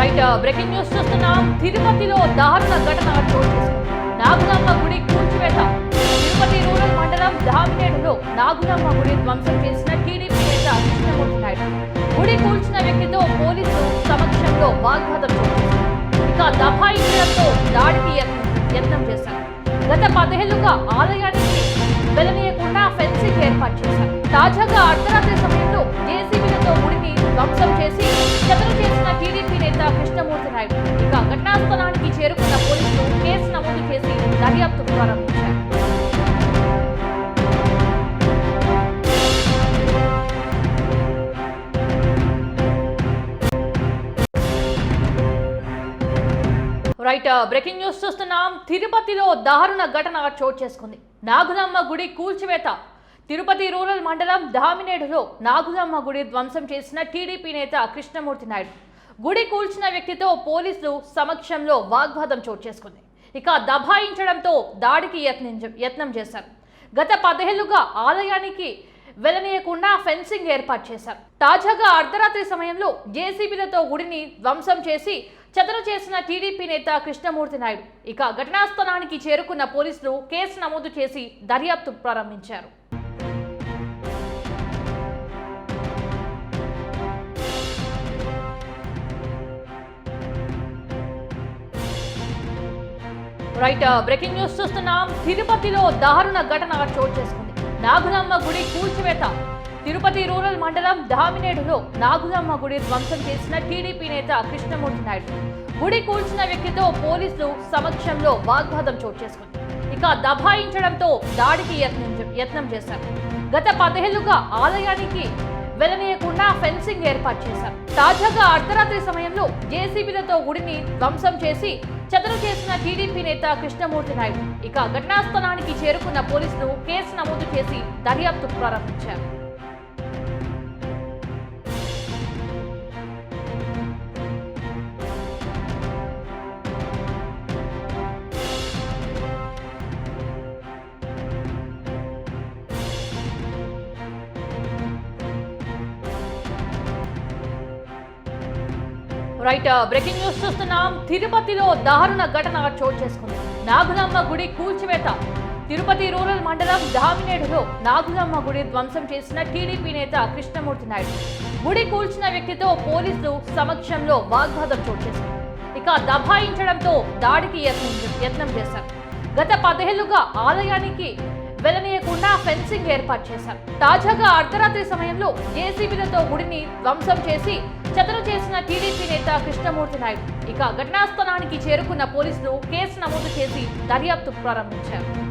Right breaking news చూస్తున్నాం తిరుపతిలో దారుణ ఘటన చోటు చేసుకుంది. నాగులమ్మ గుడి కూల్చివేత. తిరుపతి రూరల్ మండలం దామినేడులో నాగులమ్మ గుడి ధ్వంసం చేసిన టీడీపీ నేత కృష్ణమూర్తి నాయుడు. గుడి కూల్చిన వ్యక్తితో పోలీసులు సమక్షంలో వాగ్వాదం ఇక దఫాయించడంతో దాడికి యత్నం చేశారు. గత పదేళ్ళుగా ఆలయానికి వెలనీయకుండా ఫెన్సింగ్ ఏర్పాటు చేశారు. తాజాగా అర్ధరాత్రి సమయం దర్యాప్తు ప్రారంభించారు రైట్ బ్రేకింగ్ న్యూస్ చూస్తున్నాం. తిరుపతిలో దారుణ ఘటన చోటు చేసుకుంది. నాగులమ్మ గుడి కూల్చివేత. తిరుపతి రూరల్ మండలం దామినేడులో నాగులమ్మ గుడి ధ్వంసం చేసిన టీడీపీ నేత కృష్ణమూర్తి నాయుడు. గుడి కూల్చిన వ్యక్తితో పోలీసులు సమక్షంలో వాగ్వాదం చోటు చేసుకుంది. ఇక దబాయించడంతో దాడికి యత్నించ యత్నం చేశారు. గత పదేళ్ళుగా ఆలయానికి వెలనీయకుండా ఫెన్సింగ్ ఏర్పాటు చేశారు. తాజాగా అర్ధరాత్రి సమయంలో జేసీబీలతో గుడిని ధ్వంసం చేసి చెదరు చేసిన టీడీపీ నేత కృష్ణమూర్తి నాయుడు ఇక ఘటనా స్థలానికి చేరుకున్న పోలీసులు కేసు నమోదు చేసి దర్యాప్తు ప్రారంభించారు. రైట్ బ్రేకింగ్ న్యూస్ చూస్తున్నాం. తిరుపతిలో దారుణ ఘటన చోటు చేసుకుంది. నాగులమ్మ గుడి కూల్చివేత. తిరుపతి రూరల్ మండలం దామినేడులో నాగులమ్మ గుడి ధ్వంసం చేసిన టీడీపీ నేత కృష్ణమూర్తి నాయుడు. గుడి కూల్చిన వ్యక్తితో పోలీసులు సమక్షంలో వాగ్వాదం చోటు చేసుకుంది. ఇక దబాయించడంతో దాడికి యత్నం యత్నం చేశారు. గత పదేళ్ళుగా ఆలయానికి వెలనీయకుండా ఫెన్సింగ్ ఏర్పాటు చేశారు. తాజాగా అర్ధరాత్రి సమయంలో జేసీబీలతో గుడిని ధ్వంసం చేసి చెదరు చేసిన టీడీపీ నేత కృష్ణమూర్తి నాయుడు. ఇక ఘటనా స్థలానికి చేరుకున్న పోలీసులు కేసు నమోదు చేసి దర్యాప్తు ప్రారంభించారు. రైట్ బ్రేకింగ్ న్యూస్ చూస్తున్నాం. తిరుపతిలో దారుణ ఘటన చోటు చేసుకుంది. నాగులమ్మ గుడి కూల్చివేత. తిరుపతి రూరల్ మండలం దామినేడులో నాగులమ్మ గుడి ధ్వంసం చేసిన టీడీపీ నేత కృష్ణమూర్తి నాయుడు. గుడి కూల్చిన వ్యక్తితో పోలీసులు సమక్షంలో వాగ్వాదం చోటు చేసుకుంది. ఇక దబాయించడంతో దాడికి యత్నం యత్నం చేశారు. గత పదేళ్ళుగా ఆలయానికి వెలనీయకుండా ఫెన్సింగ్ ఏర్పాటు చేశారు. తాజాగా అర్ధరాత్రి సమయంలో జేసీబీలతో గుడిని ధ్వంసం చేసి చదరు చేసిన టీడీపీ నేత కృష్ణమూర్తి నాయుడు. ఇక ఘటనా స్థలానికి చేరుకున్న పోలీసులు కేసు నమోదు చేసి దర్యాప్తు ప్రారంభించారు.